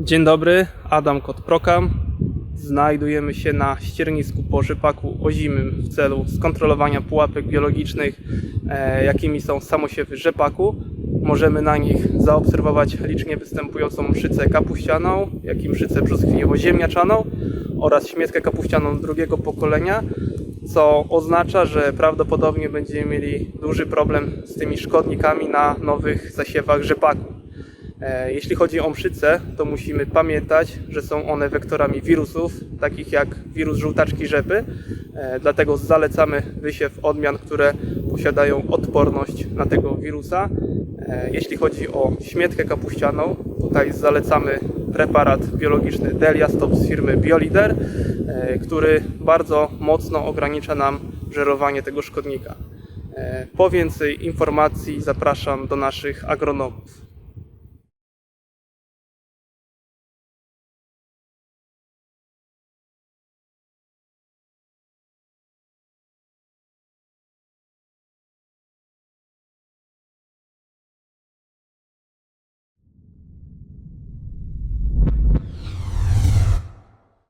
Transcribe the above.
Dzień dobry, Adam Kot-Prokam. Znajdujemy się na ściernisku po rzepaku ozimym w celu skontrolowania pułapek biologicznych, e, jakimi są samosiewy rzepaku. Możemy na nich zaobserwować licznie występującą mszycę kapuścianą, jak i mszycę brzoskwiniowo-ziemniaczaną oraz śmietkę kapuścianą drugiego pokolenia, co oznacza, że prawdopodobnie będziemy mieli duży problem z tymi szkodnikami na nowych zasiewach rzepaku. E, Jeśli chodzi o mszyce, to musimy pamiętać, że są one wektorami wirusów, takich jak wirus żółtaczki rzepy. E, Dlatego zalecamy wysiew odmian, które posiadają odporność na tego wirusa. E, Jeśli chodzi o śmietkę kapuścianą, tutaj zalecamy preparat biologiczny Deliastop z firmy Biolider, który bardzo mocno ogranicza nam żerowanie tego szkodnika. Po więcej informacji zapraszam do naszych agronomów.